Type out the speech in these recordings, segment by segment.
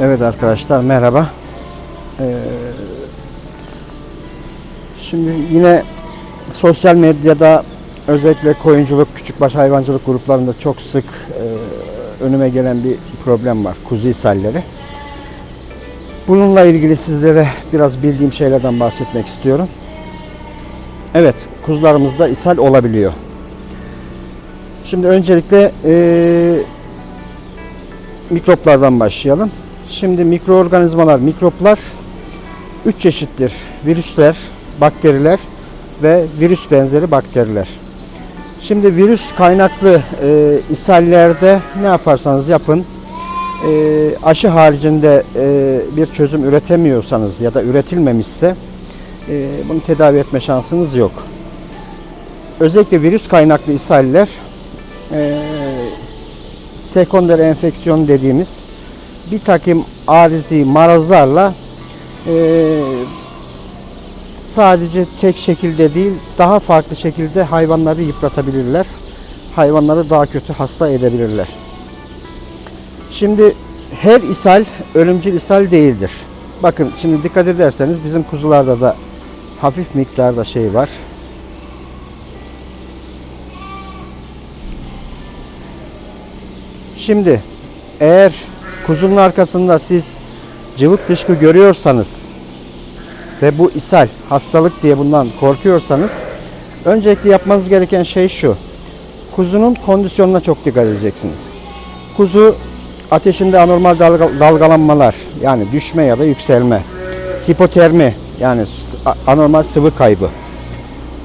Evet arkadaşlar merhaba. Ee, şimdi yine sosyal medyada özellikle koyunculuk, küçükbaş hayvancılık gruplarında çok sık e, önüme gelen bir problem var. Kuzu ishalleri. Bununla ilgili sizlere biraz bildiğim şeylerden bahsetmek istiyorum. Evet, kuzularımızda ishal olabiliyor. Şimdi öncelikle e, mikroplardan başlayalım. Şimdi mikroorganizmalar, mikroplar üç çeşittir. Virüsler, bakteriler ve virüs benzeri bakteriler. Şimdi virüs kaynaklı e, ishallerde ne yaparsanız yapın e, aşı haricinde e, bir çözüm üretemiyorsanız ya da üretilmemişse e, bunu tedavi etme şansınız yok. Özellikle virüs kaynaklı ishaller e, sekonder enfeksiyon dediğimiz bir takım arizi marazlarla e, sadece tek şekilde değil daha farklı şekilde hayvanları yıpratabilirler. Hayvanları daha kötü hasta edebilirler. Şimdi her ishal ölümcül ishal değildir. Bakın şimdi dikkat ederseniz bizim kuzularda da hafif miktarda şey var. Şimdi eğer kuzunun arkasında siz cıvık dışkı görüyorsanız ve bu ishal hastalık diye bundan korkuyorsanız öncelikle yapmanız gereken şey şu. Kuzunun kondisyonuna çok dikkat edeceksiniz. Kuzu ateşinde anormal dalga- dalgalanmalar yani düşme ya da yükselme, hipotermi yani anormal sıvı kaybı.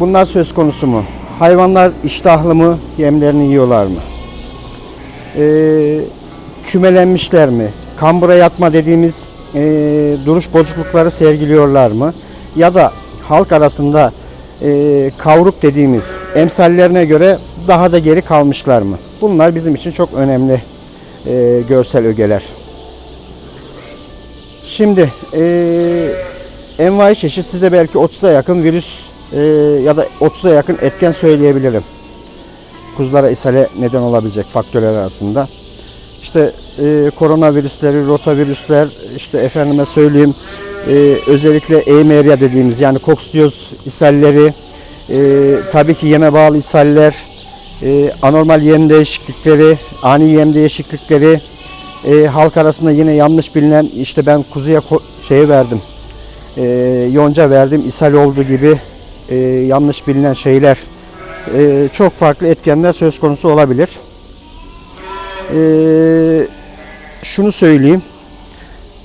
Bunlar söz konusu mu? Hayvanlar iştahlı mı? Yemlerini yiyorlar mı? Ee, kümelenmişler mi? Kambura yatma dediğimiz e, duruş bozuklukları sergiliyorlar mı? Ya da halk arasında e, kavruk dediğimiz emsallerine göre daha da geri kalmışlar mı? Bunlar bizim için çok önemli e, görsel ögeler. Şimdi e, envai çeşit size belki 30'a yakın virüs e, ya da 30'a yakın etken söyleyebilirim. Kuzulara ishale neden olabilecek faktörler arasında. İşte e, koronavirüsleri, rotavirüsler, işte efendime söyleyeyim e, özellikle Eimeria dediğimiz yani kokstiyos ishalleri, e, tabii ki yeme bağlı ishaller, e, anormal yem değişiklikleri, ani yem değişiklikleri, e, halk arasında yine yanlış bilinen işte ben kuzuya şeye verdim, e, yonca verdim, ishal oldu gibi e, yanlış bilinen şeyler, e, çok farklı etkenler söz konusu olabilir. Ee, şunu söyleyeyim.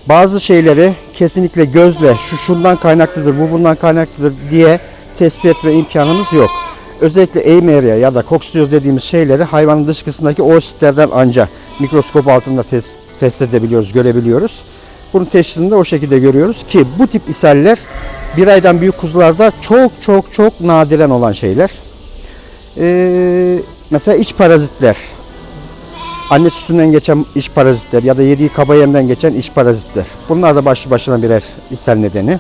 Bazı şeyleri kesinlikle gözle şu şundan kaynaklıdır, bu bundan kaynaklıdır diye tespit etme imkanımız yok. Özellikle Eimeria ya da Coxidioz dediğimiz şeyleri hayvanın dışkısındaki oositlerden anca mikroskop altında test, test edebiliyoruz, görebiliyoruz. Bunun teşhisini de o şekilde görüyoruz ki bu tip ishaller bir aydan büyük kuzularda çok çok çok nadiren olan şeyler. Ee, mesela iç parazitler, anne sütünden geçen iç parazitler ya da yediği kaba yemden geçen iç parazitler. Bunlar da başlı başına birer ishal nedeni.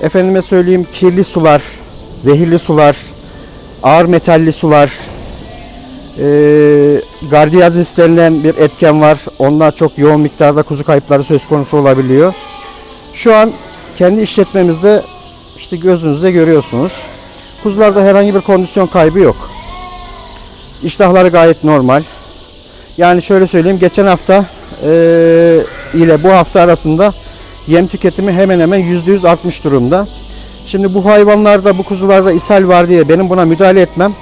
Efendime söyleyeyim kirli sular, zehirli sular, ağır metalli sular, e, gardiyazis denilen bir etken var. Onlar çok yoğun miktarda kuzu kayıpları söz konusu olabiliyor. Şu an kendi işletmemizde işte gözünüzde görüyorsunuz. Kuzularda herhangi bir kondisyon kaybı yok. İştahları gayet normal. Yani şöyle söyleyeyim geçen hafta eee, ile bu hafta arasında yem tüketimi hemen hemen %100 artmış durumda. Şimdi bu hayvanlarda bu kuzularda ishal var diye benim buna müdahale etmem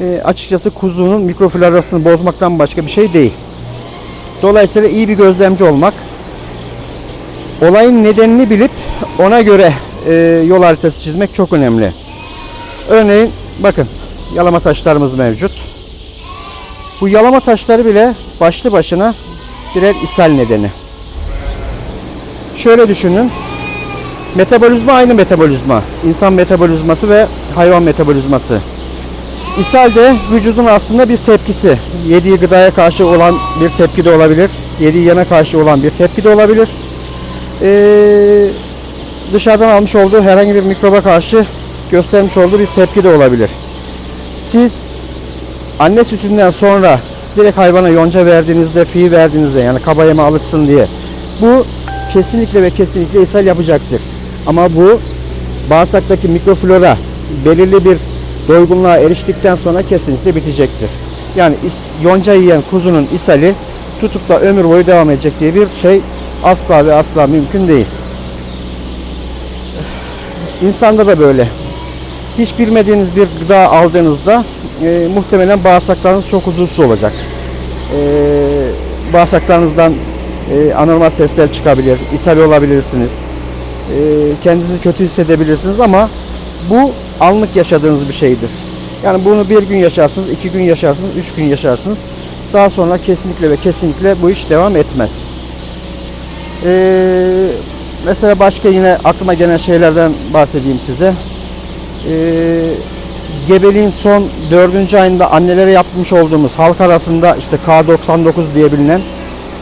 eee, açıkçası kuzunun mikroflorasını bozmaktan başka bir şey değil. Dolayısıyla iyi bir gözlemci olmak, olayın nedenini bilip ona göre eee, yol haritası çizmek çok önemli. Örneğin bakın yalama taşlarımız mevcut. Bu yalama taşları bile başlı başına birer ishal nedeni. Şöyle düşünün. Metabolizma aynı metabolizma. İnsan metabolizması ve hayvan metabolizması. İshal de vücudun aslında bir tepkisi. Yediği gıdaya karşı olan bir tepki de olabilir. Yediği yeme karşı olan bir tepki de olabilir. Ee, dışarıdan almış olduğu herhangi bir mikroba karşı göstermiş olduğu bir tepki de olabilir. Siz anne sütünden sonra direkt hayvana yonca verdiğinizde, fi verdiğinizde yani kaba yeme alışsın diye Bu kesinlikle ve kesinlikle ishal yapacaktır. Ama bu bağırsaktaki mikroflora belirli bir doygunluğa eriştikten sonra kesinlikle bitecektir. Yani yonca yiyen kuzunun ishali tutup da ömür boyu devam edecek diye bir şey asla ve asla mümkün değil. İnsanda da böyle. Hiç bilmediğiniz bir gıda aldığınızda e, muhtemelen bağırsaklarınız çok huzursuz olacak. E, bağırsaklarınızdan e, anormal sesler çıkabilir, ishal olabilirsiniz. E, kendinizi kötü hissedebilirsiniz ama bu anlık yaşadığınız bir şeydir. Yani bunu bir gün yaşarsınız, iki gün yaşarsınız, üç gün yaşarsınız. Daha sonra kesinlikle ve kesinlikle bu iş devam etmez. Ee, mesela başka yine aklıma gelen şeylerden bahsedeyim size. Ee, gebeliğin son dördüncü ayında annelere yapmış olduğumuz halk arasında işte K99 diye bilinen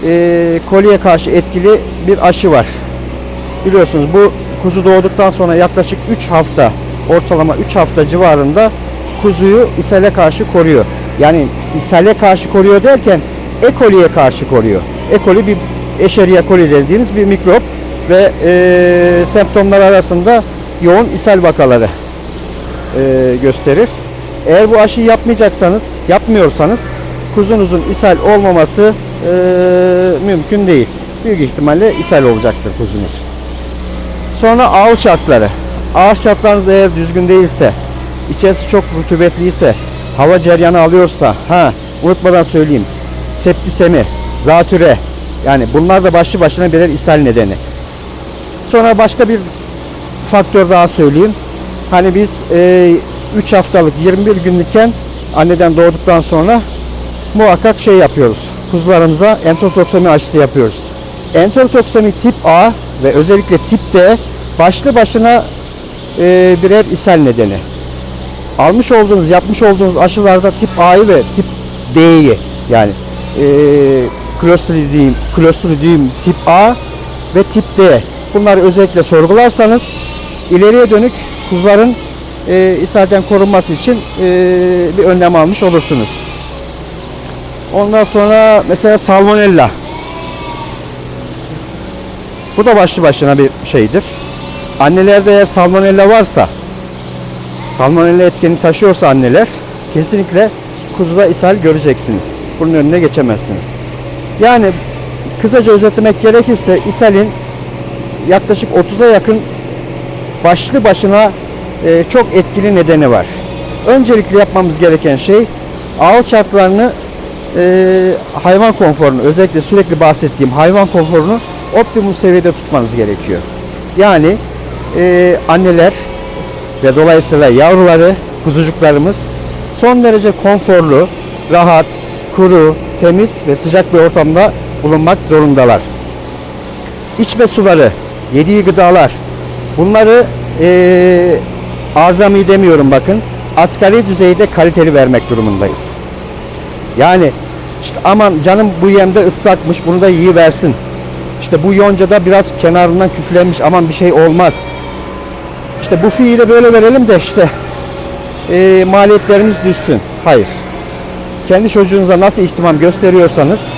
e, koliye karşı etkili bir aşı var. Biliyorsunuz bu kuzu doğduktan sonra yaklaşık 3 hafta ortalama 3 hafta civarında kuzuyu ishale karşı koruyor. Yani ishale karşı koruyor derken E. karşı koruyor. E. bir Escherichia coli dediğimiz bir mikrop ve e, semptomlar arasında yoğun ishal vakaları e, gösterir. Eğer bu aşıyı yapmayacaksanız, yapmıyorsanız kuzunuzun ishal olmaması e, mümkün değil. Büyük ihtimalle ishal olacaktır kuzunuz. Sonra ağır şartları. Ağır şartlarınız eğer düzgün değilse, içerisi çok rutubetliyse, hava ceryanı alıyorsa, ha unutmadan söyleyeyim. Septisemi, zatüre, yani bunlar da başlı başına birer ishal nedeni. Sonra başka bir faktör daha söyleyeyim. Hani biz 3 haftalık 21 günlükken anneden doğduktan sonra muhakkak şey yapıyoruz. Kuzularımıza enterotoksomi aşısı yapıyoruz. Enterotoksomi tip A ve özellikle tip D başlı başına e, birer ishal nedeni. Almış olduğunuz, yapmış olduğunuz aşılarda tip A'yı ve tip D'yi yani e, Clostridium, Clostridium tip A ve tip D bunları özellikle sorgularsanız ileriye dönük kuzuların e, ishalden korunması için e, bir önlem almış olursunuz. Ondan sonra mesela salmonella. Bu da başlı başına bir şeydir. Annelerde eğer salmonella varsa, salmonella etkeni taşıyorsa anneler kesinlikle kuzuda ishal göreceksiniz. Bunun önüne geçemezsiniz. Yani kısaca özetlemek gerekirse ishalin yaklaşık 30'a yakın başlı başına e, çok etkili nedeni var. Öncelikle yapmamız gereken şey ağıl şartlarını e, hayvan konforunu özellikle sürekli bahsettiğim hayvan konforunu optimum seviyede tutmanız gerekiyor. Yani e, anneler ve dolayısıyla yavruları, kuzucuklarımız son derece konforlu, rahat, kuru, temiz ve sıcak bir ortamda bulunmak zorundalar. İçme suları, yediği gıdalar bunları e, azami demiyorum bakın asgari düzeyde kaliteli vermek durumundayız. Yani işte aman canım bu yemde ıslakmış bunu da iyi versin. İşte bu yoncada biraz kenarından küflenmiş aman bir şey olmaz. İşte bu fiyi de böyle verelim de işte e, maliyetlerimiz düşsün. Hayır. Kendi çocuğunuza nasıl ihtimam gösteriyorsanız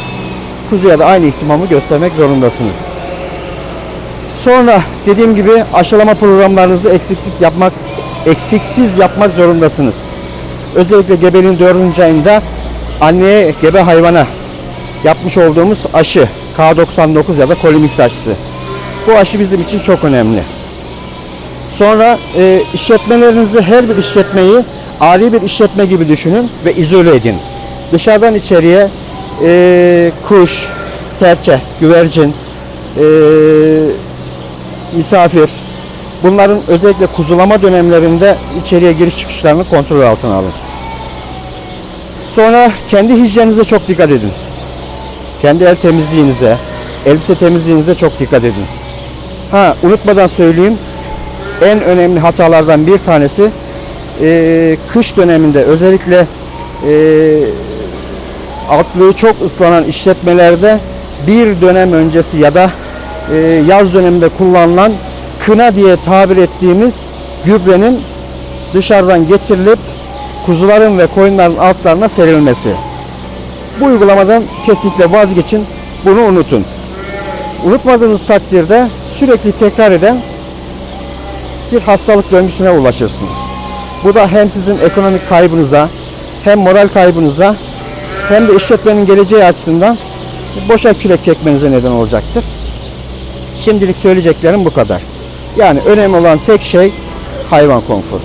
kuzuya da aynı ihtimamı göstermek zorundasınız. Sonra dediğim gibi aşılama programlarınızı eksiksiz yapmak eksiksiz yapmak zorundasınız. Özellikle gebeliğin 4. ayında anneye gebe hayvana yapmış olduğumuz aşı K99 ya da Colimix aşısı. Bu aşı bizim için çok önemli. Sonra e, işletmelerinizi her bir işletmeyi ari bir işletme gibi düşünün ve izole edin. Dışarıdan içeriye e, kuş, serçe, güvercin, e, misafir, bunların özellikle kuzulama dönemlerinde içeriye giriş çıkışlarını kontrol altına alın. Sonra kendi hijyeninize çok dikkat edin. Kendi el temizliğinize, elbise temizliğinize çok dikkat edin. Ha unutmadan söyleyeyim. En önemli hatalardan bir tanesi e, kış döneminde özellikle e, altlığı çok ıslanan işletmelerde bir dönem öncesi ya da e, yaz döneminde kullanılan kına diye tabir ettiğimiz gübrenin dışarıdan getirilip kuzuların ve koyunların altlarına serilmesi. Bu uygulamadan kesinlikle vazgeçin. Bunu unutun. Unutmadığınız takdirde sürekli tekrar eden bir hastalık döngüsüne ulaşırsınız. Bu da hem sizin ekonomik kaybınıza, hem moral kaybınıza, hem de işletmenin geleceği açısından boşa kürek çekmenize neden olacaktır. Şimdilik söyleyeceklerim bu kadar. Yani önemli olan tek şey hayvan konforu.